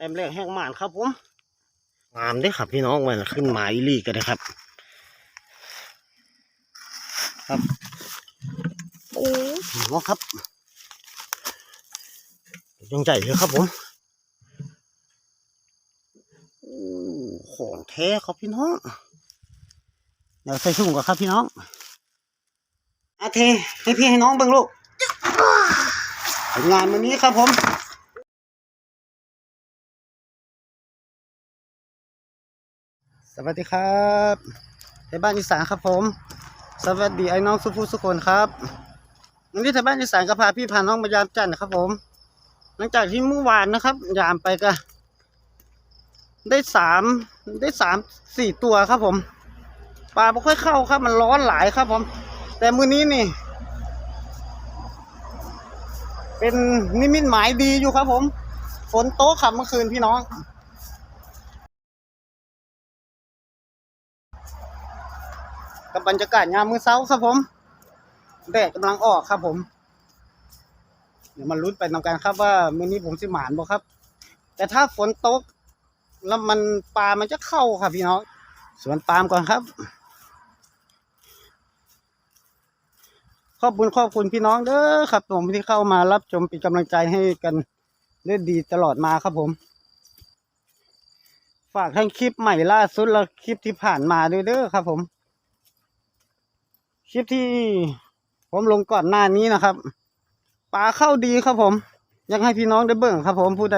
ต็มแรกแห้งหมานครับผมงามเด้ครับพี่น้องมันขึ้นมาอีลีกันนะครับ ครับโอ้หัวครับยังใจเลยครับผมโอ้ของแท้ครับพี่น้องเดี๋ยวใส่ถุงก่อนครับพี่น้องอาเทให้พี่ให้น้องเบิ่งลูกงานวันนี้ครับผม สวัสดีครับในบ้านอีสานครับผม สวัสดีไอ้น้องสุภูสุคนครับวันนี้ที่บ้านอีสานก็พาพี่พาน้องมายามจันทร์ครับผม หลังจากที่เมื่อวานนะครับ ยามไปก็ได้สามได้สามสี่ตัวครับผมปลาไม่ค่อยเข้าครับ มันร้อนหลายครับผม แต่มือนี้นี่ เป็นนิมิตหมายดีอยู่ครับผม ฝนโต๊ะขับเมื่อคืนพี่น้อง กับบรรยากาศยามมื้อเช้าครับผมแดดกำลังออกครับผม เดี๋ยวมาลุ้นไปนำกันครับว่ามื้อนี้ผมสิหมานบ่ครับ แต่ถ้าฝนตก แล้วมันปลามันจะเข้าครับพี่น้องสวนปาล์มก่อนครับ ขอบคุณขอบคุณพี่น้องเด้อครับ ผมที่เข้ามารับชมเป็นกำลังใจให้กันได้ดีตลอดมาครับผม ฝากทั้งคลิปใหม่ล่าสุดและคลิปที่ผ่านมาด้วยเด้อครับผม คลิปที่ผมลงก่อนหน้านี้นะครับปลาเข้าดีครับผมยากให้พี่น้องได้เบิ่งครับ ผมผู้ใด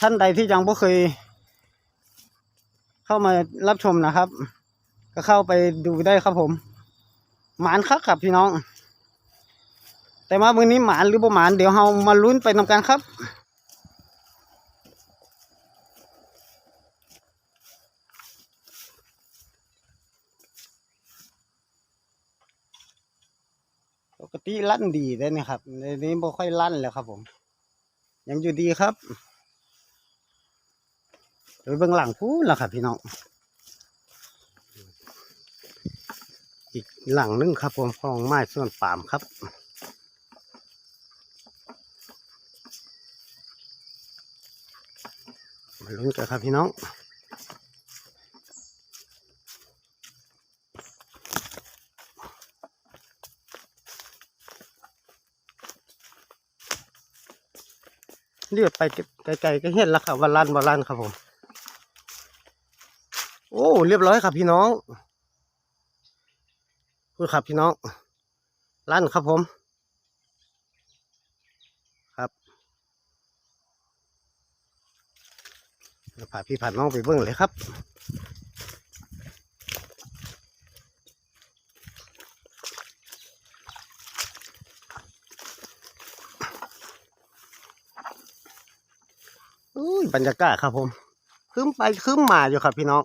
ท่านใดที่ยังไม่เคย เข้ามารับชมนะครับ ก็เข้าไปดูได้ครับผม หมานคักครับพี่น้อง แต่มามือนี้หมานหรือบ่หมานเดี๋ยวเรามาลุ้นไปนำกันครับ กติลั่นดีได้นี่ครับในนี้บ่ค่อยลั่นแล้วครับ ผม ยังอยู่ดีครับโดยเบื้องหลังพูดแล้วครับพี่น้องอีกหลังหนึงครับ ผมของไม้ส่วนปามครับมาลุ้นกันครับพี่น้อง เรียกไปไกลๆก็เห็นแล้วครับว่าลั่นบอลั่นครับผม โอ้เรียบร้อยครับพี่น้องพูดครับพี่น้องลั่นครับผม ครับเดี๋ยวพาพี่ผ่านน้องไปเบิ้งเลยครับ บรรยากาศครับผม คืมไปคืมมาอยู่ครับพี่น้อง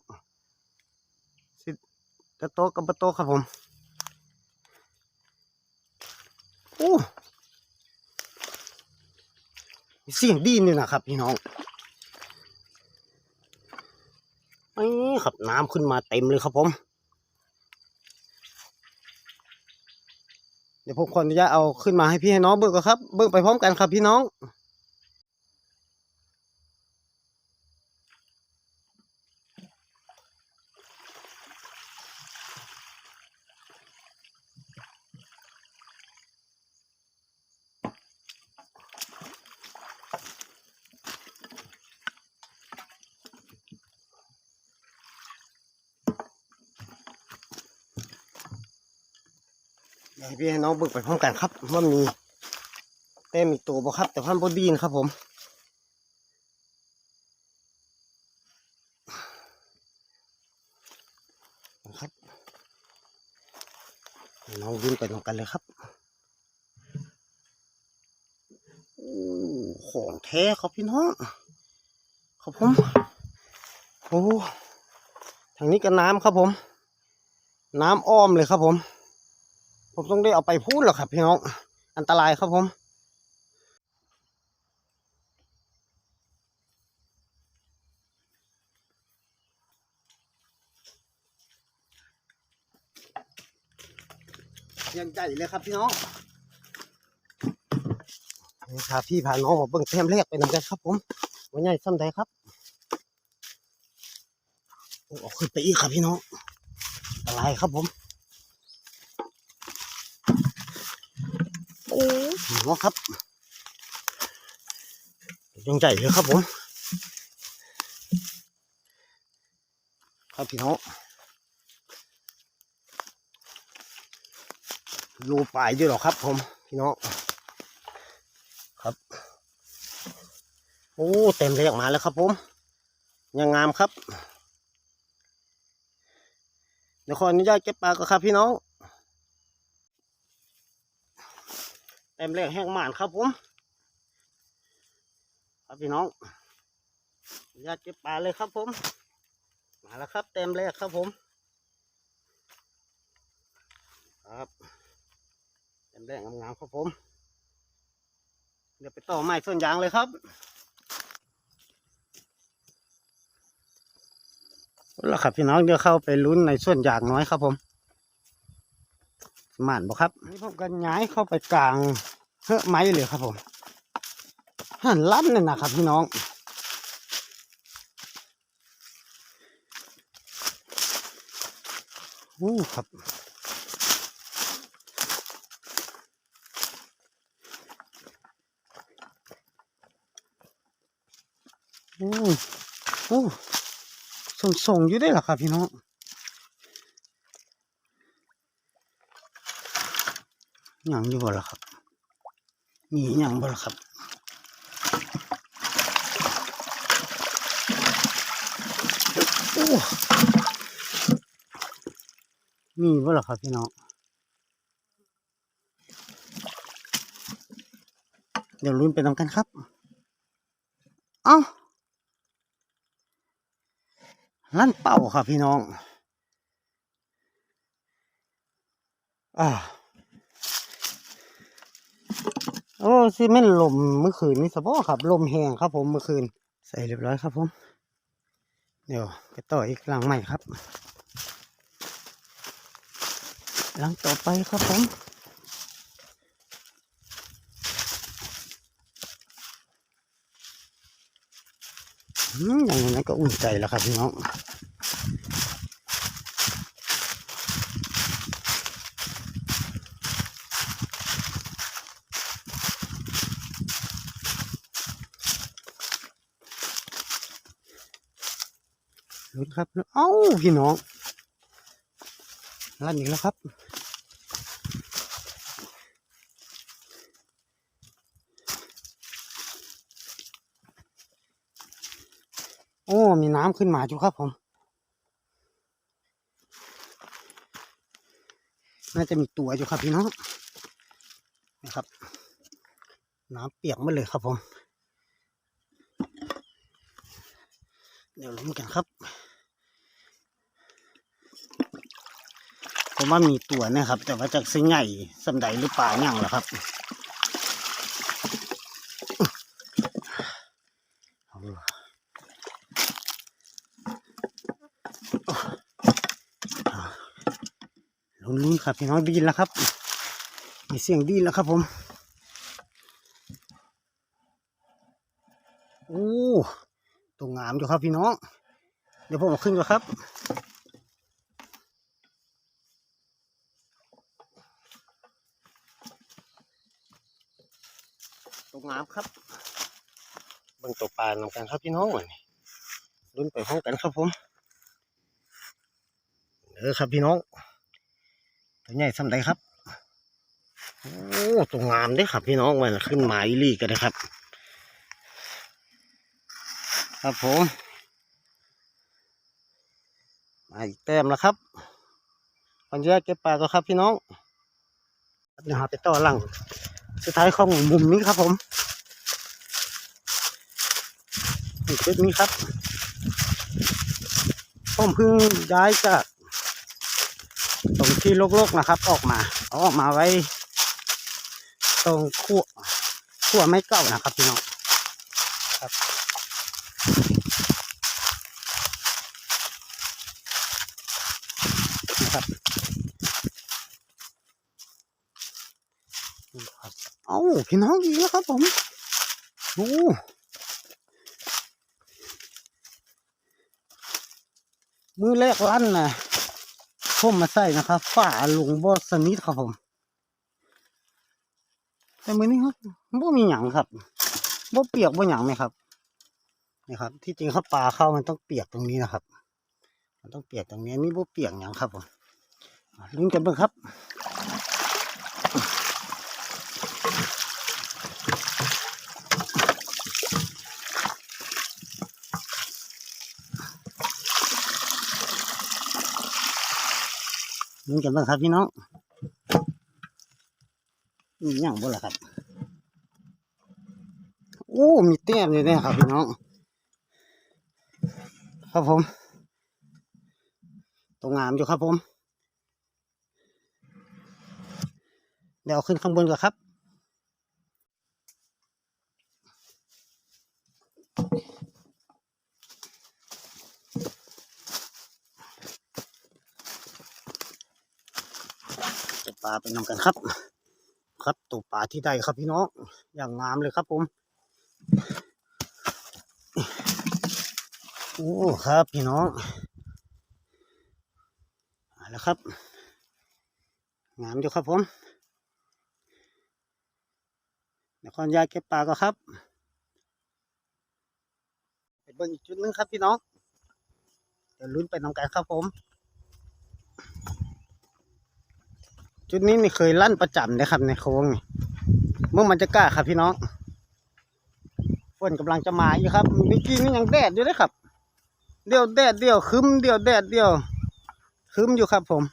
สิจะโตกับบ่โตครับผมโอ้มีเสียงดีนี่นะครับพี่น้องนี่ครับน้ำขึ้นมาเต็มเลยครับผม เดี๋ยวผมขออนุญาตเอาขึ้นมาให้พี่ให้น้องเบิกก่อนครับ เบิกไปพร้อมกันครับพี่น้อง ให้พี่ให้น้องเบิกไปพร้อมกันครับว่ามีเต้มอีกตัวบ่ครับ แต่พันบดีนครับผมนะครับน้องวิ่งไปตรงกันเลยครับโอ้ของแท้ครับพี่น้องครับผมโอ้ทางนี้ก็น้ำครับผม น้ำอ้อมเลยครับผม ผมต้องได้เอาไปพูดหรอกครับพี่น้อง อันตรายครับผมยังใจเลยครับพี่น้องพาพี่พาน้องมาเบิ่งแต้มแรกไปนำกันครับ ผมว่าใหญ่ซ้ำใดครับโอ้เอาขึ้นไปอีกครับพี่น้องอะไรครับผม โอ้หัวครับยังใหญ่เลยครับผม ครับพี่น้องอยู่ป่ายอยู่หรอครับผม พี่น้องครับ โอ้เต็มเลยออกมาแล้วครับผมยังงามครับเดี๋ยวขออนุญาตเก็บปลาก่อนครับพี่น้อง ต็มเลยแห้งหมานครับผม ครับพี่น้องอนุญาตเก็บปลาเลยครับผม มาแล้วครับเต็มแรกครับผม ครับเต็มแรกงามๆครับผม เดี๋ยวไปต่อไม้ส่วนยางเลยครับแล้วครับพี่น้องเดี๋ยวเข้าไปลุ้นในส่วนยางน้อยครับผมหมานบ่ครับนี่ผมก็ย้ายเข้าไปกลาง เฮือไม้เลยครับผมหันลั่นเลยนะครับพี่น้องอู้ครับอู้อู้ส่งส่งอยู่ได้หรอครับพี่น้องหยังอยู่บ่ล่ะครับ มีหยังบ่ล่ะครับโอ้มีบ่ล่ะครับพี่น้องเดี๋ยวลุ้นไปตามกันครับ เอ้าลั่นเป่าครับพี่น้อง อ่า โอ้ซีเมนลมเมื่อคืนนี่สบอครับ ลมแห้งครับผมเมื่อคืน ใส่เรียบร้อยครับผม เดี๋ยวไปต่ออีกหลังใหม่ครับ หลังต่อไปครับผมอย่างนั้นก็อุ่นใจแล้วครับพี่น้อง ครับ เอ้าพี่น้องลั่นอีกแล้วครับโอ้ มีน้ำขึ้นมาอยู่ครับผม น่าจะมีตัวอยู่ครับพี่น้องนะครับ น้ำเปียกมดเลยครับผม เดี๋ยวลุ้นกันครับ ผมว่ามีตัวนะครับ แต่ว่าจากซึ่งใหญ่สำใดหรือปล่าอย่างเหรอครับลุ้นๆครับพี่น้องไดีแล้วครับ มีเสียงดีแล้วครับผม โอ้ตัวงามอยู่ครับพี่น้อง เดี๋ยวผมเอาขึ้นก่อนครับ น้ำครับเบิ่งตัวปลานำกันครับพี่น้องวันนี้ลุ้นไปพร้อมกันครับผมเออครับพี่น้องตัวใหญ่สำใดครับโอ้ตัวงามเด้ครับพี่น้องมันขึ้นหมายลีกันนะครับ ครับผมมาอีกแต้มแล้วครับปัญญาเก็บปลาก็ครับพี่น้องเดี๋ยวหาไปต่อหลัง สุดท้ายของมุมนี้ครับผมนี่จุดนี้ครับ ผมเพิ่งย้ายจากตรงที่โลกๆนะครับ ออกมาเอาออกมาไว้ ตรงขั้วขั้วไม่เก่านะครับพี่น้องครับนะครับนี่ครับ เอาพี่น้องอีกแล้วครับผมโอ้มือแรกลั่นนะผมมาใส่นะครับฝ่าหลงบอสนิทครับผม แต่มือนี้ครับบ่มีหยังครับบ่เปียกบ่หยังไหมครับนี่ครับ ที่จริงครับปลาเข้ามันต้องเปียกตรงนี้นะครับ มันต้องเปียกตรงนี้นี่บ่เปียกหยังครับผมลุ้นกันเบิ่งครับ นกันบ้างครับพี่น้องมีหยังบ่ล่ะครับ โอ้ มีแต้มเลยนะครับพี่น้อง ครับผม ตรงงามอยู่ครับผม เดี๋ยวขึ้นข้างบนก่อนครับ ปลาไปนำกันครับ ครับตัวปลาที่ใดครับพี่น้องอย่างงามเลยครับผมโอ้ครับพี่น้องเอาละครับ งามอยู่ครับผมเดี๋ยวขอนาตเก็บปลาก็ครับไปเบิ่งอีกจุดหนึงครับพี่น้องเดี๋ยวลุ้นไปนำกันครับผม จุดนี้นี่เคยลั่นประจำนะครับในโค้งนี่เมื่อมันจะกล้าครับพี่น้องฝนกำลังจะมาอยู่ครับเมื่อกี้นี่ยังแดดอยู่เลยครับ เดียวแดดเดียวคึมเดียวแดดเดียวคึมอยู่ครับผม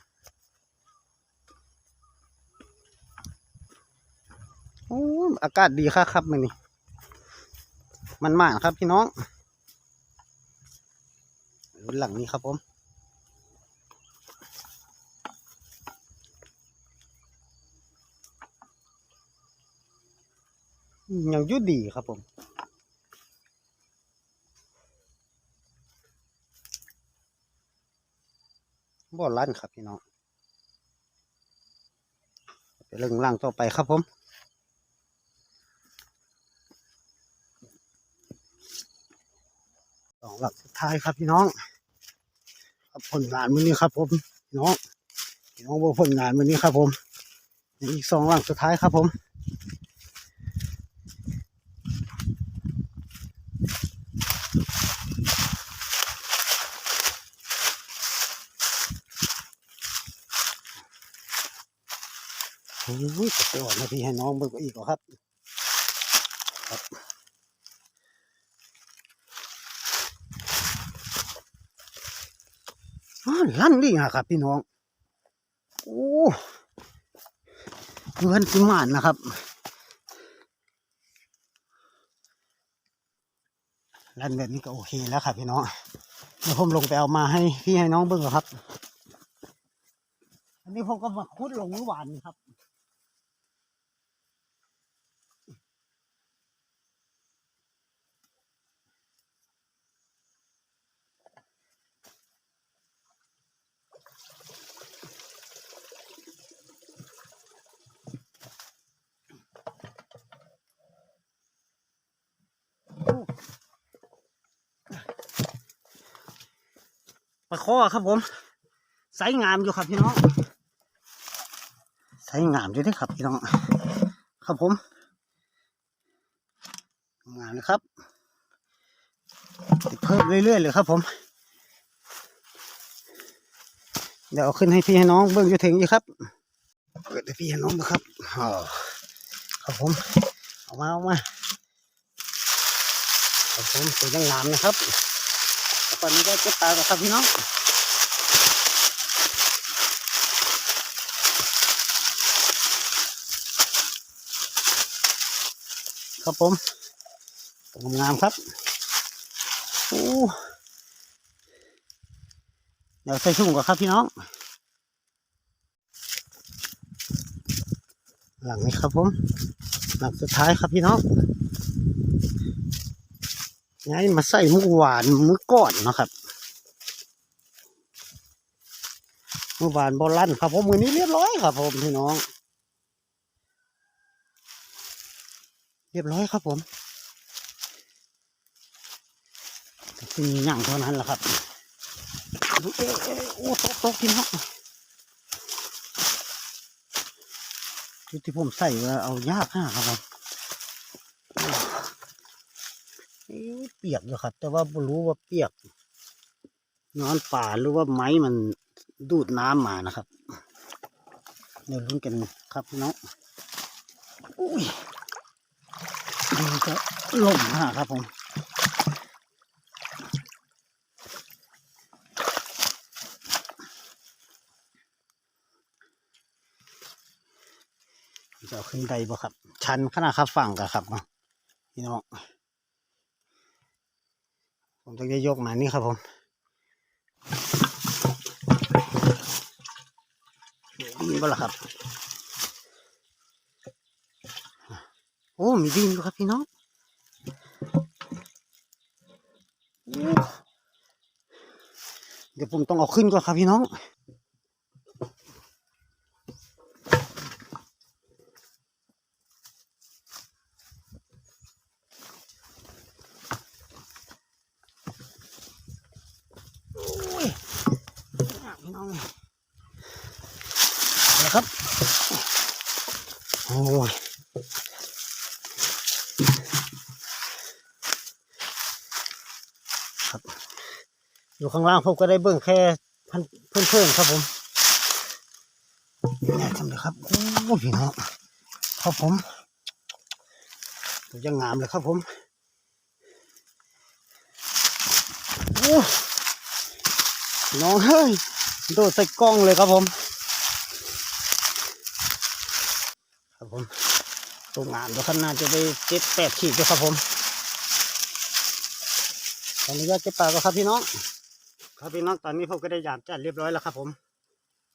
โอ้อากาศดีครับครับมันนี่มันมากครับพี่น้องหลังนี้ครับผม ยังยุดีครับผมบ่อลั่นครับพี่น้องไปเรื่องล่างต่อไปครับผมสองหลักสุดท้ายครับพี่น้อง ครับผลงานมื้อนี้ครับผมพี่น้องพี่น้องบอกผลงานมื้อนี้ครับผมอีกสองหลักสุดท้ายครับผม อ้ยจะไปออกมาพี่ให้น้องเบิกอีกเหรอครับ ครับลั่นดิฮะครับพี่น้อง โอ้เงินสิมานนะครับลั่นแบบนี้ก็โอเคแล้วครับพี่น้อง เดี๋ยวผมลงไปเอามาให้พี่ให้น้องเบิ่งครับ อันนี้ผมก็มาคุดลงเมื่อวานครับ ปลาข้อครับผมไซส์งามอยู่ครับพี่น้องไซส์งามอยู่เด้วยครับพี่น้อง ครับผม งามนะครับติดเพิ่มเรื่อยๆเลยครับผม เดี๋ยวเอาขึ้นให้พี่ให้น้องเบิ่งอยู่ถึงอยู่ครับ เปิดให้พี่ให้น้องดูครับอ๋อครับผมเอามาเอามาครับผมสวยงามนะครับ ตอนนี้ก็เก็บปลากับครับพี่น้องครับผมงามครับโอ้เดี๋ยวใส่ถุงก่อนครับพี่น้อง หลังนี้ครับผม หลังสุดท้ายครับพี่น้อง ย้ายมาใส่มือหวานมือก่อนนะครับมือหวานบอลลั่นครับผมมือนี้เรียบร้อยครับผมพี่น้อง เรียบร้อยครับผมเป็นอย่างเท่านั้นแหละครับเอ๊ะเอ๊ะโอ้ตกตกพี่น้องที่ผมใส่เอายากมาครับผมเอ๊ะ เปียกอยู่ครับ แต่ว่าไม่รู้ว่าเปียกนอนป่าหรือว่าไม้มันดูดน้ำมานะครับเดี๋ยวลุ้นกันครับน้องอุ้ยมันจะล่มมากครับผมจะขึ้นได้บ่ครับ ชันขนาดครับฝั่งกันครับพี่น้อง ผมต้องจะยกมานี่ครับผมดินบ่ล่ะครับโอ้มีดินอยู่ครับพี่น้องเดี๋ยวผมต้องเอาขึ้นก่อนครับพี่น้อง โอ้ยพี่น้องเอาละครับ โอ้ย ครับ อยู่ข้างล่างผมก็ได้เบิ่งแค่พันเพื่อนๆครับผมนี่ทำเลยครับโอ้ยพี่น้องครับผมตัวยังงามเลยครับผมโอ้น้องเฮ้ยโดดใส่กล้องเลยครับผม ครับผมตัวงานตัวขนาดจะได้เจ็ดแปดขีดด้วยครับผมตอนนี้ก็เก็บปลาก็ครับพี่น้อง ครับพี่น้องตอนนี้ผมก็ได้ยามจัดเรียบร้อยแล้วครับ ผม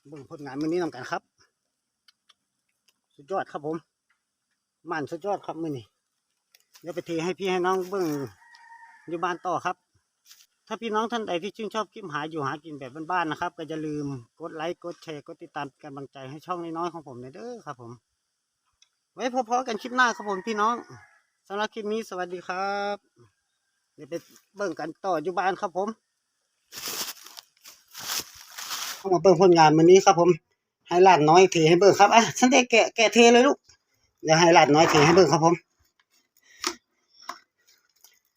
เบิ่งผลงานมือนี้นำกันครับ สุดยอดครับผมมันสุดยอดครับมือนี้เดี๋ยวไปเทให้พี่ให้น้องเบิ่งอยู่บ้านต่อครับ ถ้าพี่น้องท่านใดที่ชื่นชอบคลิปหาอยู่หากินแบบบ้านๆนะครับ ก็อย่าลืมกดไลค์กดแชร์กดติดตามเป็นกำลังใจให้ช่องน้อยๆของผมหน่อยเด้อครับ ผม ไว้พอๆกันคลิปหน้าครับผมพี่น้องสำหรับคลิปนี้สวัสดีครับ เดี๋ยวไปเบิ่งกันต่ออยู่บ้านครับผม เข้ามาเบิ่งผลงานวันนี้ครับผม ให้หลานน้อยเทให้เบิ่งครับอะฉันได้แกะแกะเทเลยลูก เดี๋ยวให้หลานน้อยเทให้เบิ่งครับผม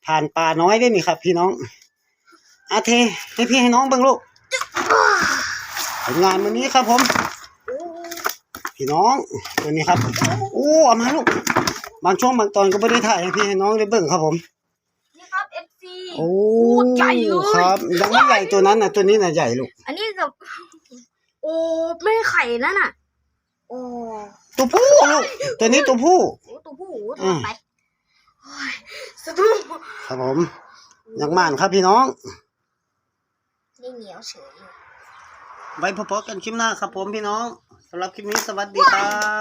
ผ่านปลาน้อยได้นี่ครับ พี่น้องอาเทให้พี่ให้น้องเบิ่งลูกผลงานวันนี้ครับผม พี่น้องตัวนี้ครับ โอ้เอามาลูก บางช่วงบางตอนก็ไม่ได้ถ่ายให้พี่ให้น้องได้เบิ่งครับผม FC โอ้ใหญ่เลยครับ ยังไม่ใหญ่ตัวนั้นนะตัวนี้น่ะใหญ่ลูก อันนี้กับโอ้ไม่ไข่นั่นน่ะ โอ้ตัวผู้ลูกตัวนี้ตัวผู้โหตัวผู้อืตัวมไปโอ้ยสะดุ้งครับผมยังม่านครับพี่น้องนี่เหนียวเฉยไว้พบกันคลิปหน้าครับผมพี่น้องสำหรับคลิปนี้สวัสดีครับ